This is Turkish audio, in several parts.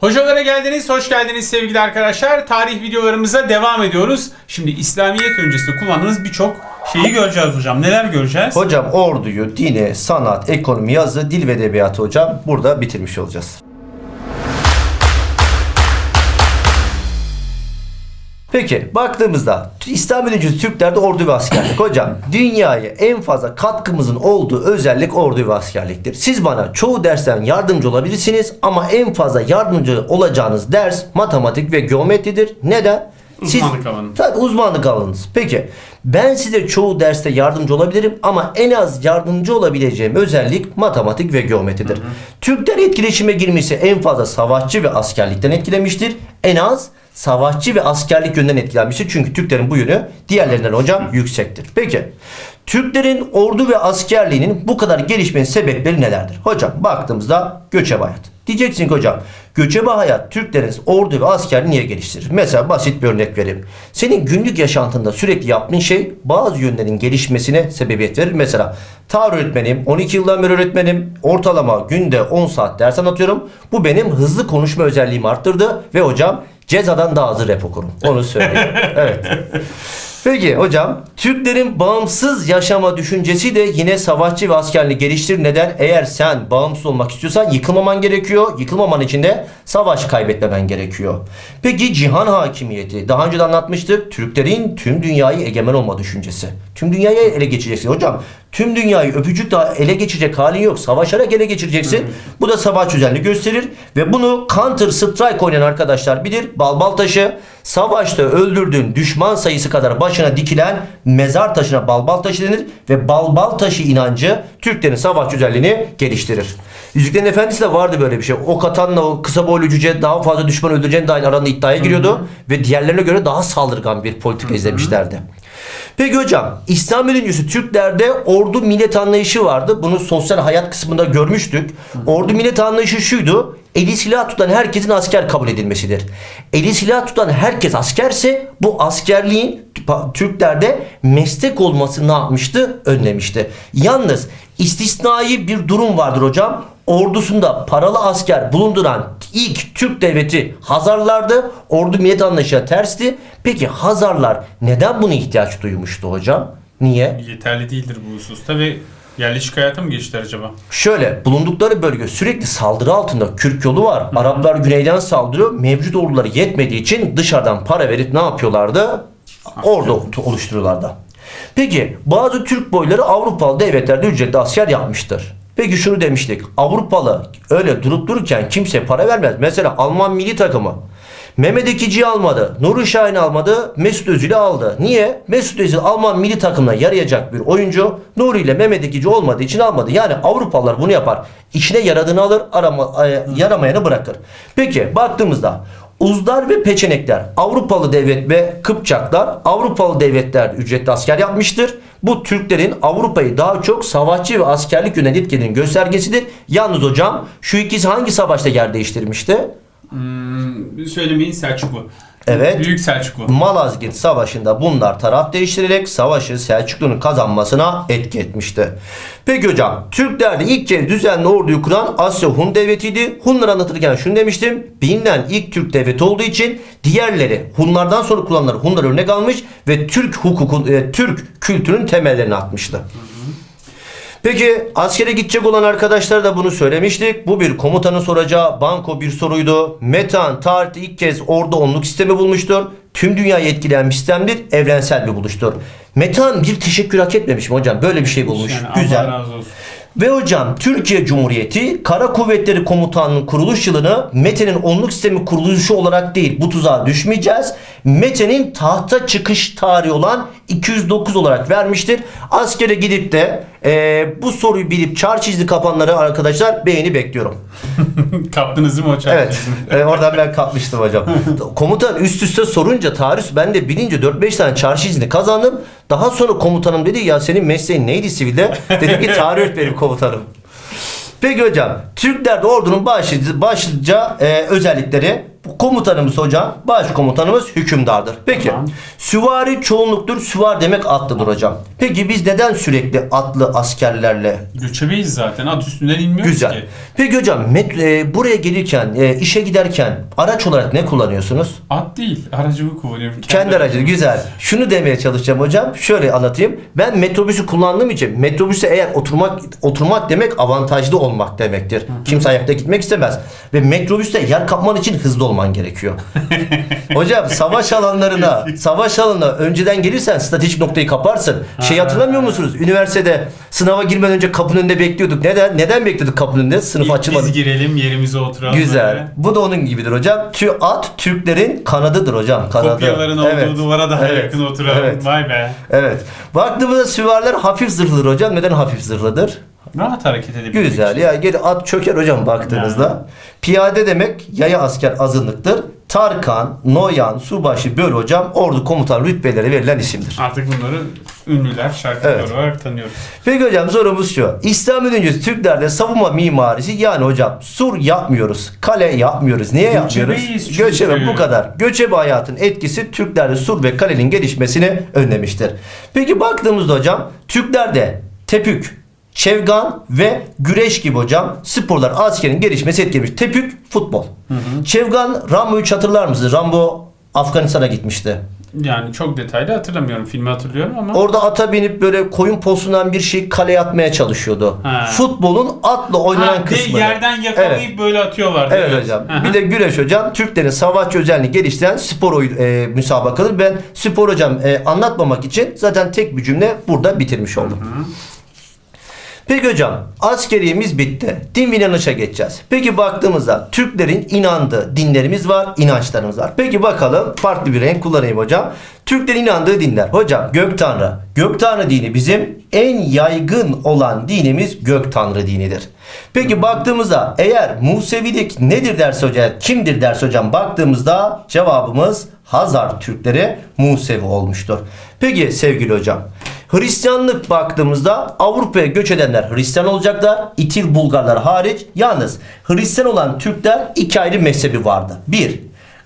Hocalara geldiniz, hoş geldiniz sevgili arkadaşlar. Tarih videolarımıza devam ediyoruz. Şimdi İslamiyet öncesinde kullandığınız birçok şeyi göreceğiz hocam. Neler göreceğiz? Hocam orduyu, dini, sanat, ekonomi, yazı, dil ve edebiyatı hocam burada bitirmiş olacağız. Peki baktığımızda İslam öncesi Türklerde ordu ve askerlik. Hocam dünyaya en fazla katkımızın olduğu özellik ordu ve askerliktir. Siz bana çoğu dersten yardımcı olabilirsiniz ama en fazla yardımcı olacağınız ders matematik ve geometridir. Neden? Uzmanlık alanı. Tabii uzmanlık alanınız. Peki ben size çoğu derste yardımcı olabilirim ama en az yardımcı olabileceğim özellik matematik ve geometridir. Türkler etkileşime girmişse en fazla savaşçı ve askerlikten etkilemiştir. En az savaşçı ve askerlik yönden etkilenmiştir. Çünkü Türklerin bu yönü diğerlerinden hocam yüksektir. Peki Türklerin ordu ve askerliğinin bu kadar gelişmenin sebepleri nelerdir? Hocam baktığımızda göçebe hayat. Diyeceksin ki hocam göçebe hayat Türklerin ordu ve askerliği niye geliştirir? Mesela basit bir örnek vereyim. Senin günlük yaşantında sürekli yaptığın şey bazı yönlerin gelişmesine sebebiyet verir. Mesela tarih öğretmeniyim, 12 yıldan beri öğretmenim, ortalama günde 10 saat ders anlatıyorum. Bu benim hızlı konuşma özelliğimi arttırdı ve hocam cezadan daha hızlı rap okurum. Onu söyleyeyim. evet. Peki hocam Türklerin bağımsız yaşama düşüncesi de yine savaşçı ve askerliği geliştirir. Neden? Eğer sen bağımsız olmak istiyorsan yıkılmaman gerekiyor. Yıkılmaman için de savaş kaybetmemen gerekiyor. Peki cihan hakimiyeti. Daha önce de anlatmıştık. Türklerin tüm dünyayı egemen olma düşüncesi. Tüm dünyayı ele geçireceksin. Hocam tüm dünyayı öpücük daha ele geçirecek halin yok. Savaşarak ele geçireceksin. Bu da savaş düzenini gösterir. Ve bunu Counter Strike oynayan arkadaşlar bilir. Balbal taşı savaşta öldürdüğün düşman sayısı kadar başına dikilen mezar taşına balbal taşı denir. Ve balbal taşı inancı Türklerin savaş güzelliğini geliştirir. Yüzüklerin Efendisi de vardı böyle bir şey. Ok atanla o kısa boylu cüce daha fazla düşman öldüreceğine dair aranda iddiaya giriyordu. Ve diğerlerine göre daha saldırgan bir politika izlemişlerdi. Peki hocam İslam öncesi Türklerde ordu millet anlayışı vardı. Bunu sosyal hayat kısmında görmüştük. Ordu millet anlayışı şuydu. Eli silah tutan herkesin asker kabul edilmesidir. Eli silah tutan herkes askerse bu askerliğin Türklerde meslek olması ne yapmıştı? Önlemişti. Yalnız istisnai bir durum vardır hocam. Ordusunda paralı asker bulunduran ilk Türk devleti Hazarlardı. Ordu millet anlayışına tersti. Peki Hazarlar neden buna ihtiyaç duymuştu hocam? Niye? Yeterli değildir bu hususta ve yerleşik hayata mı geçtiler acaba? Şöyle bulundukları bölge sürekli saldırı altında. Kürk yolu var. Araplar güneyden saldırıyor. Mevcut orduları yetmediği için dışarıdan para verip ne yapıyorlardı? Ordu oluşturuyorlardı. Peki bazı Türk boyları Avrupalı devletlerde ücretli asker yapmıştır. Peki şunu demiştik. Avrupalı öyle durup dururken kimse para vermez. Mesela Alman milli takımı Mehmet Ekici'yi almadı. Nuri Şahin almadı. Mesut Özil'i aldı. Niye? Mesut Özil Alman milli takımına yarayacak bir oyuncu. Nuri ile Mehmet Ekici olmadığı için almadı. Yani Avrupalılar bunu yapar. İçine yaradığını alır, arama, e, yaramayanı bırakır. Peki baktığımızda Uzdar ve Peçenekler Avrupalı devlet ve Kıpçaklar Avrupalı devletler ücretli asker yapmıştır. Bu Türklerin Avrupa'yı daha çok savaşçı ve askerlik yönelik etkinin göstergesidir. Yalnız hocam şu ikisi hangi savaşta yer değiştirmişti? Hmm, söylemeyin Selçuklu. Evet. Büyük Selçuklu. Malazgirt Savaşı'nda bunlar taraf değiştirerek savaşı Selçuklu'nun kazanmasına etki etmişti. Peki hocam Türklerde ilk kez düzenli orduyu kuran Asya Hun devletiydi. Hunları anlatırken şunu demiştim. Bilinen ilk Türk devleti olduğu için diğerleri Hunlardan sonra kullananlar Hunlar örnek almış ve Türk hukukun e, Türk kültürünün temellerini atmıştı. Peki askere gidecek olan arkadaşlar da bunu söylemiştik. Bu bir komutanın soracağı banko bir soruydu. Metehan tarihte ilk kez orada onluk sistemi bulmuştur. Tüm dünyayı etkileyen bir sistemdir. Evrensel bir buluştur. Metehan bir teşekkür hak etmemiş mi hocam? Böyle bir şey bulmuş. Yani Güzel. Allah razı olsun. Ve hocam Türkiye Cumhuriyeti Kara Kuvvetleri Komutanlığı'nın kuruluş yılını Mete'nin onluk sistemi kuruluşu olarak değil bu tuzağa düşmeyeceğiz. Mete'nin tahta çıkış tarihi olan 209 olarak vermiştir. Askere gidip de e, bu soruyu bilip çar çizdi kapanları arkadaşlar beğeni bekliyorum. Kaptınız değil mi o çarpı? Evet. e, oradan ben kapmıştım hocam. Komutan üst üste sorunca tarih ben de bilince 4-5 tane çarşı izni kazandım. Daha sonra komutanım dedi ya senin mesleğin neydi sivilde? Dedim ki tarih öğretmenim komutanım. Peki hocam Türklerde ordunun başlıca, başlıca e, özellikleri Komutanımız hocam, başkomutanımız hükümdardır. Peki, Tamam. süvari çoğunluktur, süvar demek atlıdır hocam. Peki biz neden sürekli atlı askerlerle Göçebeyiz zaten. At üstünden inmiyoruz Güzel. ki. Peki hocam met- e, buraya gelirken, e, işe giderken araç olarak ne kullanıyorsunuz? At değil. Aracımı kullanıyorum. Kendi aracı güzel. Şunu demeye çalışacağım hocam. Şöyle anlatayım. Ben metrobüsü kullandığım için metrobüse eğer oturmak oturmak demek avantajlı olmak demektir. Kimse ayakta gitmek istemez. Ve metrobüste yer kapman için hızlı olman gerekiyor. hocam savaş alanlarına savaş alanına önceden gelirsen stratejik noktayı kaparsın. Şey hatırlamıyor musunuz? Üniversitede sınava girmeden önce kapının önünde bekliyorduk. Neden? Neden bekliyorduk kapının önünde? Sınıf İlk açılmadı. biz girelim yerimize oturalım. Güzel. böyle. Bu da onun gibidir hocam. Tü at Türklerin kanadıdır hocam. Kanadı. Kopyaların Evet. olduğu duvara daha Evet. yakın oturalım. Evet. Vay be. Evet. Baktığımızda süvariler hafif zırhlıdır hocam. Neden hafif zırhlıdır? Rahat hareket edebilmek Güzel. için. Ya geri at çöker hocam baktığınızda. Piyade demek yaya asker azınlıktır. Tarkan, Noyan, Subaşı, Böl hocam ordu komutan rütbeleri verilen isimdir. Artık bunları ünlüler, şarkılar Evet. olarak tanıyoruz. Peki hocam sorumuz şu. İslam öncesi Türklerde savunma mimarisi yani hocam sur yapmıyoruz. Kale yapmıyoruz. Niye yapmıyoruz? Göçebeyiz çünkü. Göçebe bu kadar. Göçebe hayatın etkisi Türklerde sur ve kalenin gelişmesini önlemiştir. Peki baktığımızda hocam Türklerde tepük, çevgan ve güreş gibi hocam sporlar askerin gelişmesi etkilemiş. Tepük futbol. Çevgan Rambo 3 hatırlar mısınız? Rambo Afganistan'a gitmişti. Yani çok detaylı hatırlamıyorum. Filmi hatırlıyorum ama Orada ata binip böyle koyun posundan bir şey kaleye atmaya çalışıyordu. Ha. Futbolun atla oynanan Ha, kısmı. yerden yakalayıp böyle atıyorlardı. Evet hocam. Hı hı. Bir de güreş hocam Türklerin savaşçı özelliğini geliştiren spor e, müsabakadır. Ben spor hocam e, anlatmamak için zaten tek bir cümle burada bitirmiş oldum. Peki hocam askeriyemiz bitti. Din ve inanışa geçeceğiz. Peki baktığımızda Türklerin inandığı dinlerimiz var, inançlarımız var. Peki bakalım farklı bir renk kullanayım hocam. Türklerin inandığı dinler. Hocam gök tanrı. Gök tanrı dini bizim en yaygın olan dinimiz gök tanrı dinidir. Peki baktığımızda eğer Musevilik nedir derse hocam, kimdir derse hocam baktığımızda cevabımız Hazar Türkleri Musevi olmuştur. Peki sevgili hocam Hristiyanlık baktığımızda Avrupa'ya göç edenler Hristiyan olacaklar. İtil Bulgarlar hariç. Yalnız Hristiyan olan Türkler iki ayrı mezhebi vardı. Bir,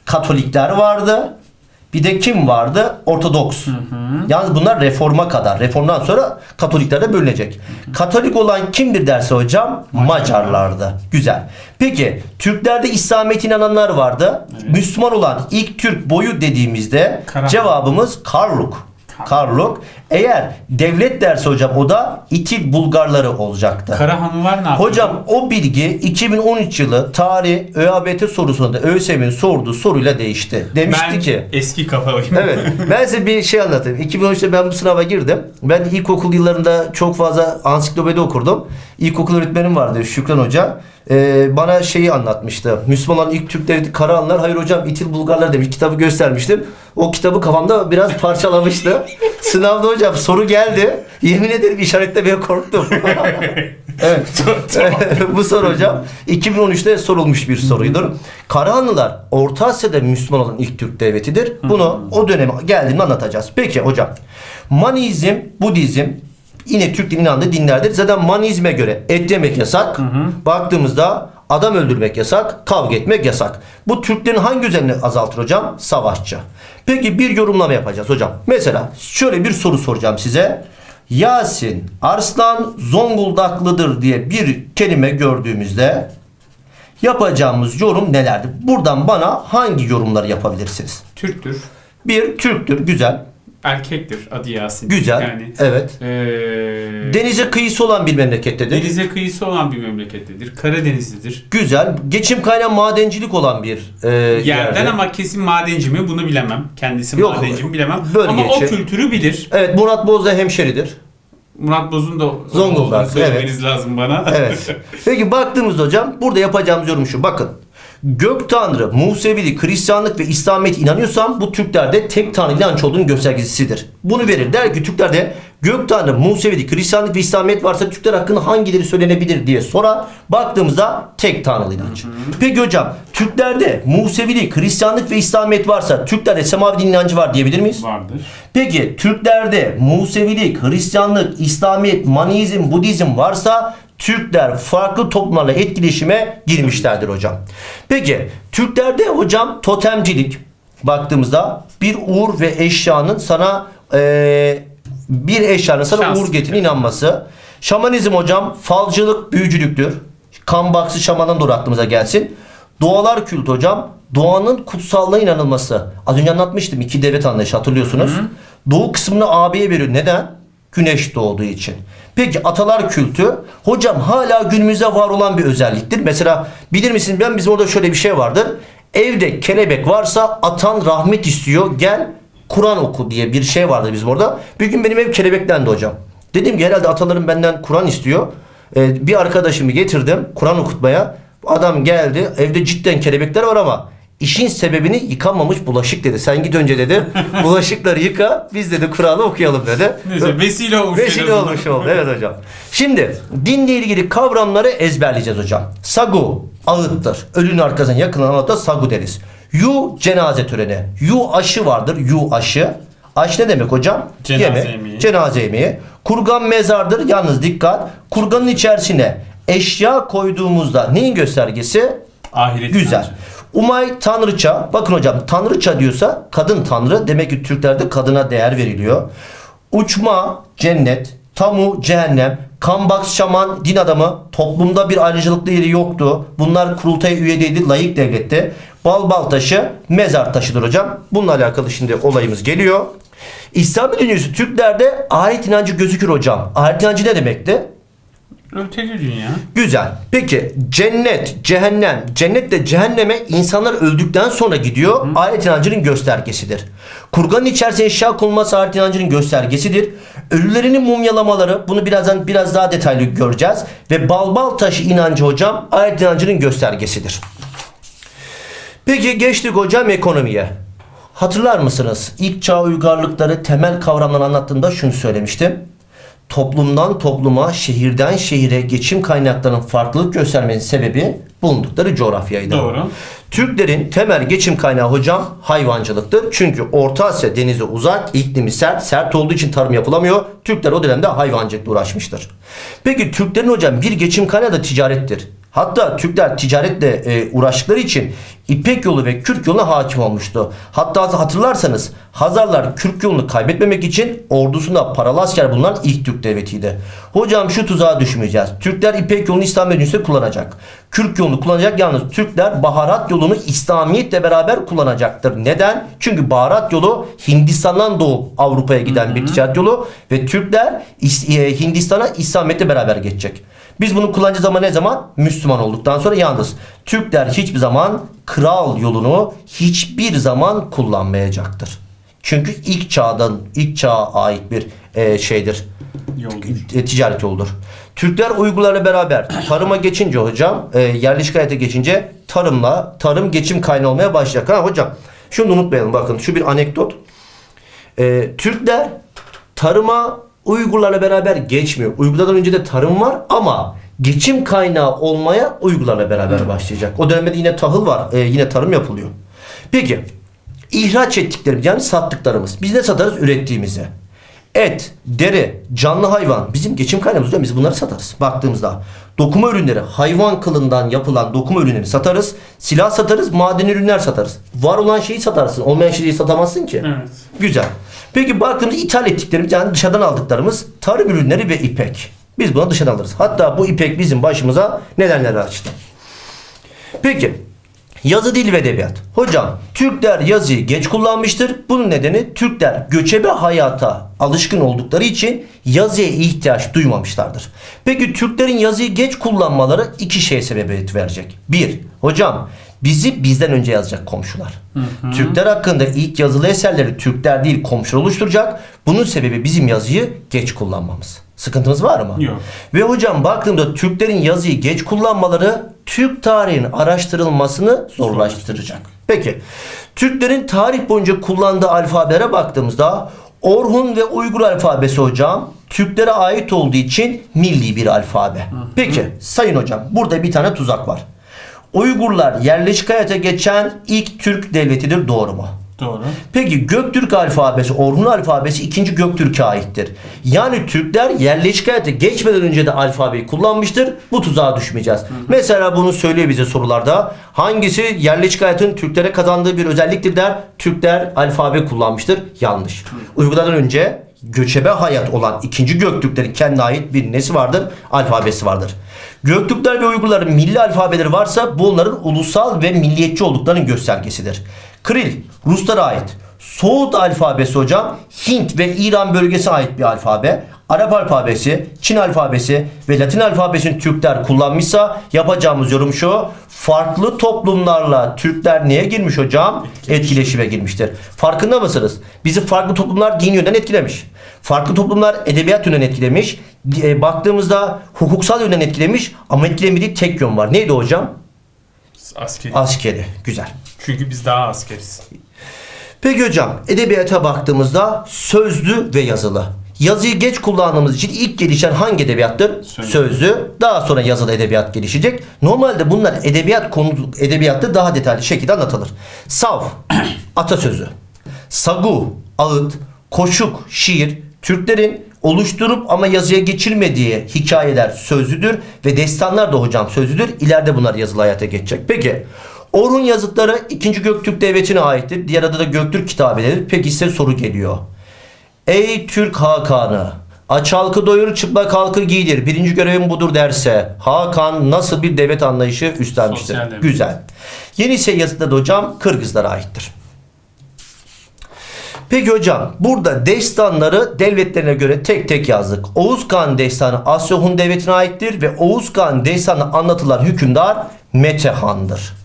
Katolikler vardı. Bir de kim vardı? Ortodoks. Yalnız bunlar reforma kadar. Reformdan sonra Katolikler de bölünecek. Katolik olan kimdir derse hocam? Macarlardı. Güzel. Peki Türklerde İslamiyet'e inananlar vardı. Müslüman olan ilk Türk boyu dediğimizde Karahan. cevabımız Karluk. Karluk. Eğer devlet derse hocam o da İtil Bulgarları olacaktı. Karahanlılar ne yapıyor? Hocam o bilgi 2013 yılı tarih ÖABT sorusunda ÖSYM'in sorduğu soruyla değişti. Demişti ben ki eski kafalıyım. Evet. Ben size bir şey anlatayım. 2013'te ben bu sınava girdim. Ben ilkokul yıllarında çok fazla ansiklopedi okurdum. İlkokul öğretmenim vardı Şükran Hoca. Ee, bana şeyi anlatmıştı. Müslümanların ilk Türkleri Karahanlar. Hayır hocam İtil Bulgarlar demiş. Kitabı göstermiştim. O kitabı kafamda biraz parçalamıştı. Sınavda hocam soru geldi. Yemin ederim işaretlemeye korktum. evet. bu soru hocam 2013'te sorulmuş bir soruydur. Karahanlılar Orta Asya'da Müslüman olan ilk Türk devletidir. Bunu o döneme geldiğinde anlatacağız. Peki hocam. Manizm, Budizm yine Türklerin inandığı dinlerdir. Zaten Manizme göre et yemek yasak. Baktığımızda adam öldürmek yasak, kavga etmek yasak. Bu Türklerin hangi özelliğini azaltır hocam? Savaşçı. Peki bir yorumlama yapacağız hocam. Mesela şöyle bir soru soracağım size. Yasin Arslan Zonguldaklıdır diye bir kelime gördüğümüzde yapacağımız yorum nelerdir? Buradan bana hangi yorumları yapabilirsiniz? Türktür. Bir Türktür, güzel, Erkektir. Adı Yasin. güzel, Yani evet. eee, Denize kıyısı olan bir memlekettedir. denize kıyısı olan bir memlekettedir. Karadenizlidir. Güzel, geçim kaynağı madencilik olan bir e, Yerden yerde. ama kesin madenci mi bunu bilemem. Kendisi Yok, madenci mi bilemem. bölge ama o kültürü bilir. Evet, Murat Boz da hemşeridir. Murat Boz'un da Zonguldak, söylemeniz lazım bana. Evet. Peki baktığımızda hocam burada yapacağımız yorum şu. Bakın. Gök Tanrı, Musevilik, Hristiyanlık ve İslamiyet inanıyorsam bu Türklerde tek Tanrı inanç olduğunun göstergesidir. Bunu verir. Der ki Türklerde Gök Tanrı, Musevilik, Hristiyanlık ve İslamiyet varsa Türkler hakkında hangileri söylenebilir diye sorar. Baktığımızda tek Tanrılı inanç. Peki hocam Türklerde Musevilik, Hristiyanlık ve İslamiyet varsa Türklerde Semavi din inancı var diyebilir miyiz? Vardır. Peki Türklerde Musevilik, Hristiyanlık, İslamiyet, Manizm, Budizm varsa Türkler farklı toplumlarla etkileşime girmişlerdir hocam. Peki Türklerde hocam totemcilik baktığımızda bir uğur ve eşyanın sana eee, bir eşyanın sana Şans. uğur getirdiğine inanması. Şamanizm hocam falcılık, büyücülüktür. Kan baksı şamanın doğru aklımıza gelsin. Doğalar kültü hocam doğanın kutsallığına inanılması. Az önce anlatmıştım iki devlet anlayışı hatırlıyorsunuz. Doğu kısmını AB'ye veriyor. Neden? Güneş doğduğu için. Peki atalar kültü hocam hala günümüzde var olan bir özelliktir. Mesela bilir misiniz ben bizim orada şöyle bir şey vardır. Evde kelebek varsa atan rahmet istiyor gel Kur'an oku diye bir şey vardı bizim orada. Bir gün benim ev kelebeklendi hocam. Dedim ki herhalde atalarım benden Kur'an istiyor. Ee, bir arkadaşımı getirdim Kur'an okutmaya. Adam geldi evde cidden kelebekler var ama işin sebebini yıkanmamış bulaşık dedi. Sen git önce dedi bulaşıkları yıka biz dedi Kur'an'ı okuyalım dedi. Neyse vesile olmuş. Vesile olmuş oldu. Evet hocam. Şimdi dinle ilgili kavramları ezberleyeceğiz hocam. Sagu ağıttır. Ölünün arkasına yakın anlatta sagu deriz. Yu cenaze töreni. Yu aşı vardır. Yu aşı. Aş ne demek hocam? Cenaze Yeme. yemeği. Cenaze yemeği. Kurgan mezardır. Yalnız dikkat. Kurganın içerisine eşya koyduğumuzda neyin göstergesi? Ahiret Güzel. inancı. Umay tanrıça. Bakın hocam tanrıça diyorsa kadın tanrı. Demek ki Türklerde kadına değer veriliyor. Uçma cennet. Tamu cehennem. Kambaks şaman din adamı. Toplumda bir ayrıcalıklı yeri yoktu. Bunlar kurultaya üye. Layık devlette. Bal bal taşı mezar taşıdır hocam. Bununla alakalı şimdi olayımız geliyor. İslam dünyası Türklerde ahiret inancı gözükür hocam. Ahiret inancı ne demekti? Öteki dünya. Güzel. Peki cennet, cehennem, cennetle cehenneme insanlar öldükten sonra gidiyor. Ahiret inancının göstergesidir. Kurganın içerisine eşya konulması ahiret inancının göstergesidir. Ölülerinin mumyalamaları bunu birazdan biraz daha detaylı göreceğiz. Ve balbal taşı inancı hocam ahiret inancının göstergesidir. Peki geçtik hocam ekonomiye. Hatırlar mısınız? İlk çağ uygarlıkları temel kavramları anlattığımda şunu söylemiştim. Toplumdan topluma, şehirden şehire geçim kaynaklarının farklılık göstermenin sebebi bulundukları coğrafyaydı. Doğru. Türklerin temel geçim kaynağı hocam hayvancılıktır. Çünkü Orta Asya denize uzak, iklimi sert, sert olduğu için tarım yapılamıyor. Türkler o dönemde hayvancılıkla uğraşmıştır. Peki Türklerin hocam bir geçim kaynağı da ticarettir. Hatta Türkler ticaretle e, uğraştıkları için İpek yolu ve Kürk yoluna hakim olmuştu. Hatta hatırlarsanız Hazarlar Kürk yolunu kaybetmemek için ordusunda paralı asker bulunan ilk Türk devletiydi. Hocam şu tuzağa düşmeyeceğiz. Türkler İpek yolunu İslam Medeniyetle kullanacak. Kürk yolunu kullanacak yalnız Türkler baharat yolunu İslamiyetle beraber kullanacaktır. Neden? Çünkü baharat yolu Hindistan'dan doğup Avrupa'ya giden bir ticaret yolu ve Türkler e, Hindistan'a İslamiyetle beraber geçecek. Biz bunu kullanacağız ama ne zaman? Müslüman olduktan sonra yalnız Türkler hiçbir zaman kral yolunu hiçbir zaman kullanmayacaktır. Çünkü ilk çağdan ilk çağa ait bir e, şeydir. Yoldur. E, ticaret yoludur. Türkler Uygurlarla beraber tarıma geçince hocam e, yerleşik hayata geçince tarımla tarım geçim kaynağı olmaya başlayacak. Ha hocam şunu unutmayalım bakın şu bir anekdot. E, Türkler tarıma Uygurlarla beraber geçmiyor. Uygurlardan önce de tarım var ama geçim kaynağı olmaya Uygurlarla beraber başlayacak. O dönemde de yine tahıl var. e, yine tarım yapılıyor. Peki ihraç ettiklerimiz yani sattıklarımız. Biz ne satarız? Ürettiğimizi. Et, deri, canlı hayvan bizim geçim kaynağımız hocam. Biz bunları satarız baktığımızda. Dokuma ürünleri, hayvan kılından yapılan dokuma ürünleri satarız. Silah satarız, maden ürünler satarız. Var olan şeyi satarsın. Olmayan şeyi satamazsın ki. Evet. Güzel. Peki baktığımızda ithal ettiklerimiz yani dışarıdan aldıklarımız tarım ürünleri ve ipek. Biz bunu dışarıdan alırız. Hatta bu ipek bizim başımıza nedenler açtı. Peki yazı dil ve edebiyat. Hocam Türkler yazıyı geç kullanmıştır. Bunun nedeni Türkler göçebe hayata alışkın oldukları için yazıya ihtiyaç duymamışlardır. Peki Türklerin yazıyı geç kullanmaları iki şey sebebiyet verecek. Bir, hocam bizi bizden önce yazacak komşular. Türkler hakkında ilk yazılı eserleri Türkler değil komşular oluşturacak. Bunun sebebi bizim yazıyı geç kullanmamız. Sıkıntımız var mı? Yok. Ve hocam baktığımda Türklerin yazıyı geç kullanmaları Türk tarihinin araştırılmasını zorlaştıracak. Peki Türklerin tarih boyunca kullandığı alfabelere baktığımızda Orhun ve Uygur alfabesi hocam Türklere ait olduğu için milli bir alfabe. Peki sayın hocam burada bir tane tuzak var. Uygurlar yerleşik hayata geçen ilk Türk devletidir doğru mu? Doğru. Peki Göktürk alfabesi, Orhun alfabesi 2. Göktürk'e aittir. Yani Türkler yerleşik hayata geçmeden önce de alfabeyi kullanmıştır. Bu tuzağa düşmeyeceğiz. Mesela bunu söylüyor bize sorularda. Hangisi yerleşik hayatın Türklere kazandığı bir özelliktir der. Türkler alfabe kullanmıştır. Yanlış. Uyguladan önce göçebe hayat olan 2. Göktürklerin kendine ait bir nesi vardır? Alfabesi vardır. Göktürkler ve Uygurların milli alfabeleri varsa bu onların ulusal ve milliyetçi olduklarının göstergesidir. Kril, Ruslara ait. Soğut alfabesi hocam Hint ve İran bölgesine ait bir alfabe. Arap alfabesi, Çin alfabesi ve Latin alfabesini Türkler kullanmışsa yapacağımız yorum şu. Farklı toplumlarla Türkler neye girmiş hocam? Etkileşime girmiştir. Farkında mısınız? Bizi farklı toplumlar din yönden etkilemiş. Farklı toplumlar edebiyat yönden etkilemiş. E, baktığımızda hukuksal yönden etkilemiş ama etkilemediği tek yön var. Neydi hocam? Askeri. Askeri. Güzel. Çünkü biz daha askeriz. Peki hocam edebiyata baktığımızda sözlü ve yazılı. Yazıyı geç kullandığımız için ilk gelişen hangi edebiyattır? Sözlü. Sözlü. Daha sonra yazılı edebiyat gelişecek. Normalde bunlar edebiyat konu edebiyatta daha detaylı şekilde anlatılır. Sav, atasözü. Sagu, ağıt, koşuk, şiir, Türklerin oluşturup ama yazıya geçirmediği hikayeler sözlüdür ve destanlar da hocam sözlüdür. İleride bunlar yazılı hayata geçecek. Peki Orhun yazıtları 2. Göktürk Devleti'ne aittir. Diğer adı da Göktürk kitabeleri. Peki size soru geliyor. Ey Türk Hakan'ı aç halkı doyur çıplak halkı giydir. Birinci görevim budur derse Hakan nasıl bir devlet anlayışı üstlenmiştir? Sosyal devlet. Güzel. Yenisey yazıtları da hocam Kırgızlara aittir. Peki hocam burada destanları devletlerine göre tek tek yazdık. Oğuz Kağan destanı Asya Hun devletine aittir ve Oğuz Kağan destanı anlatılan hükümdar Metehan'dır.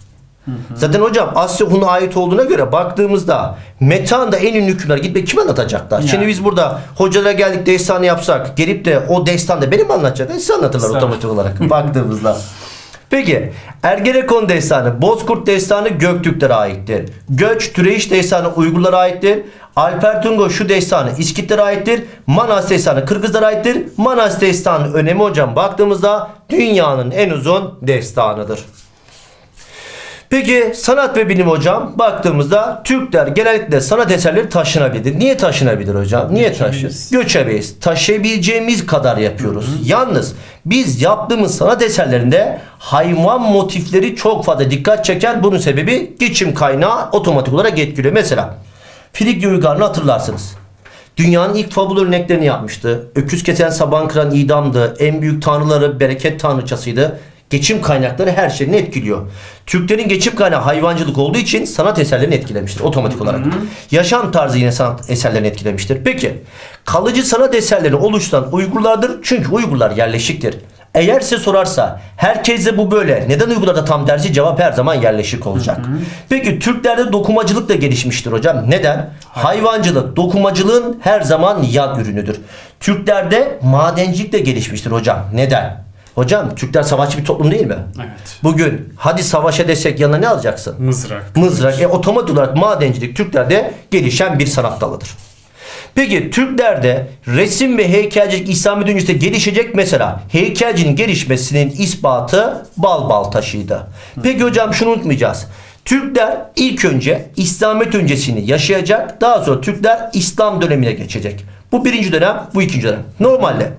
Zaten hocam Asya Hun'a ait olduğuna göre baktığımızda Metehan da en ünlü hükümdar gitmek kim anlatacaklar? Yani. Şimdi biz burada hocalara geldik destanı yapsak gelip de o destan da benim anlatacak. Size anlatırlar Estağfurullah. otomatik olarak baktığımızda. Peki Ergenekon destanı, Bozkurt destanı Göktürklere aittir. Göç, Türeyiş destanı Uygurlara aittir. Alper Tungo şu destanı İskitlere aittir. Manas destanı Kırgızlara aittir. Manas destanı önemi hocam baktığımızda dünyanın en uzun destanıdır. Peki sanat ve bilim hocam baktığımızda Türkler genellikle sanat eserleri taşınabilir. Niye taşınabilir hocam? Niye taşır? Göçebeyiz. Taşıyabileceğimiz kadar yapıyoruz. Yalnız biz yaptığımız sanat eserlerinde hayvan motifleri çok fazla dikkat çeker. Bunun sebebi geçim kaynağı otomatik olarak etkiliyor. Mesela Frigya uygarlığını hatırlarsınız. Dünyanın ilk fabul örneklerini yapmıştı. Öküz kesen saban kıran idamdı. En büyük tanrıları bereket tanrıçasıydı. Geçim kaynakları her şeyini etkiliyor. Türklerin geçim kaynağı hayvancılık olduğu için sanat eserlerini etkilemiştir otomatik olarak. Yaşam tarzı yine sanat eserlerini etkilemiştir. Peki kalıcı sanat eserleri oluşturan Uygurlardır çünkü Uygurlar yerleşiktir. Eğer size sorarsa herkese bu böyle. Neden Uygurlarda tam tersi cevap her zaman yerleşik olacak. Peki Türklerde dokumacılık da gelişmiştir hocam. Neden? Hayvancılık, dokumacılığın her zaman yan ürünüdür. Türklerde madencilik de gelişmiştir hocam. Neden? Hocam Türkler savaşçı bir toplum değil mi? Evet. Bugün hadi savaşa desek yanına ne alacaksın? Mızrak. Mızrak. E, otomatik olarak madencilik Türklerde gelişen bir sanat dalıdır. Peki Türklerde resim ve heykelcilik İslami öncesinde gelişecek mesela heykelcinin gelişmesinin ispatı bal bal taşıydı. Peki hocam şunu unutmayacağız. Türkler ilk önce İslamiyet öncesini yaşayacak. Daha sonra Türkler İslam dönemine geçecek. Bu birinci dönem, bu ikinci dönem. Normalde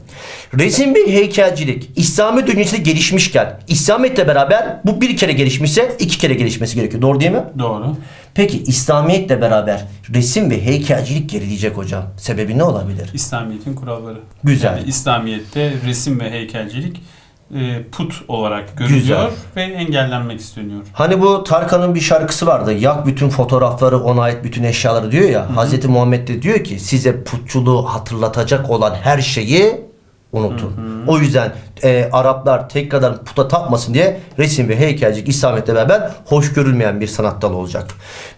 resim ve heykelcilik İslamiyet öncesinde gelişmişken İslamiyetle beraber bu bir kere gelişmişse iki kere gelişmesi gerekiyor. Doğru değil mi? Doğru. Peki İslamiyetle beraber resim ve heykelcilik gerileyecek hocam. Sebebi ne olabilir? İslamiyet'in kuralları. Güzel. Yani İslamiyet'te resim ve heykelcilik e, put olarak görülüyor Güzel. ve engellenmek isteniyor. Hani bu Tarkan'ın bir şarkısı vardı. Yak bütün fotoğrafları, ona ait bütün eşyaları diyor ya. Hazreti Muhammed de diyor ki size putçuluğu hatırlatacak olan her şeyi unutun. O yüzden e, Araplar tekrardan puta tapmasın diye resim ve heykelcilik İslamiyet'le beraber hoş görülmeyen bir sanat dalı olacak.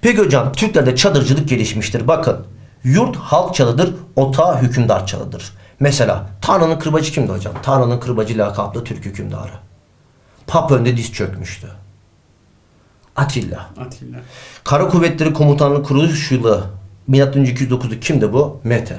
Peki hocam Türklerde çadırcılık gelişmiştir. Bakın yurt halk çalıdır, otağı hükümdar çalıdır. Mesela Tanrı'nın kırbacı kimdi hocam? Tanrı'nın kırbacı lakaplı Türk hükümdarı. Pap önde diz çökmüştü. Atilla. Atilla. Kara Kuvvetleri Komutanlığı kuruluş yılı Milattan önce 209'da kimdi bu? Mete.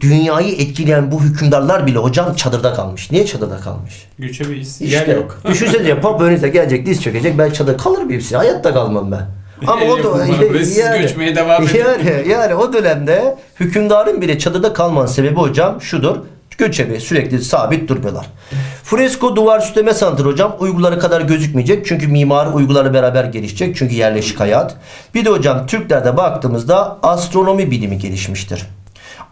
Dünyayı etkileyen bu hükümdarlar bile hocam çadırda kalmış. Niye çadırda kalmış? Göçebeyiz. İşte Yer yok. düşünsenize pap önünüze gelecek diz çökecek ben çadır kalır mıyım size? Hayatta kalmam ben. Ama o da siz göçmeye devam edin. yani, yani o dönemde hükümdarın bile çadırda kalmanın sebebi hocam şudur. Göçebe sürekli sabit durmuyorlar. Fresko duvar süsleme sanatı hocam uyguları kadar gözükmeyecek. Çünkü mimari uyguları beraber gelişecek. Çünkü yerleşik hayat. Bir de hocam Türklerde baktığımızda astronomi bilimi gelişmiştir.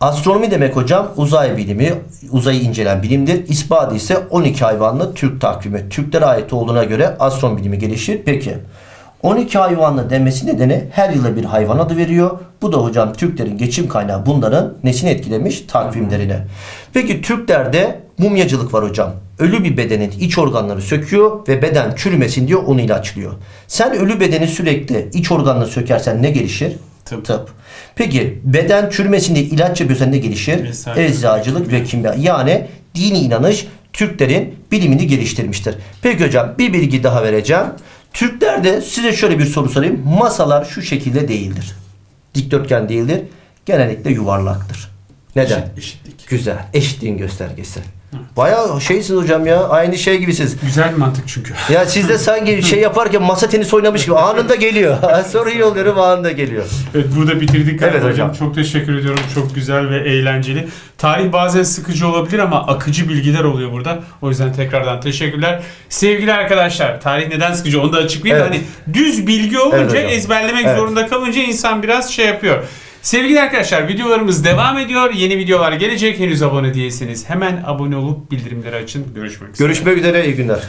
Astronomi demek hocam uzay bilimi, uzayı incelen bilimdir. İspat ise 12 hayvanlı Türk takvimi. Türklere ait olduğuna göre astronomi bilimi gelişir. Peki 12 hayvanlı demesi nedeni her yıla bir hayvan adı veriyor. Bu da hocam Türklerin geçim kaynağı bunların nesini etkilemiş? Takvimlerini. Peki Türklerde mumyacılık var hocam. Ölü bir bedenin iç organları söküyor ve beden çürümesin diye onu ilaçlıyor. Sen ölü bedeni sürekli iç organları sökersen ne gelişir? Tıp. Tıp. Peki beden çürümesin diye ilaç yapıyorsan ne gelişir? Eczacılık. Eczacılık ve kimya. Yani dini inanış Türklerin bilimini geliştirmiştir. Peki hocam bir bilgi daha vereceğim. Türklerde size şöyle bir soru sorayım. Masalar şu şekilde değildir. Dikdörtgen değildir. Genellikle yuvarlaktır. Neden? Eşit- eşitlik. Güzel. Eşitliğin göstergesi. Bayağı şeysiniz hocam ya. Aynı şey gibisiniz. Güzel mantık çünkü. Ya siz de sanki şey yaparken masa tenisi oynamış gibi anında geliyor. Soruyu yolluyorum anında geliyor. Evet burada bitirdik Evet hocam. hocam. Çok teşekkür ediyorum. Çok güzel ve eğlenceli. Tarih bazen sıkıcı olabilir ama akıcı bilgiler oluyor burada. O yüzden tekrardan teşekkürler. Sevgili arkadaşlar, tarih neden sıkıcı onu da açıklayayım. Evet. Hani düz bilgi olunca Evet hocam. ezberlemek Evet. zorunda kalınca insan biraz şey yapıyor. Sevgili arkadaşlar videolarımız devam ediyor. Yeni videolar gelecek. Henüz abone değilseniz hemen abone olup bildirimleri açın. Görüşmek üzere. Görüşmek üzere iyi günler.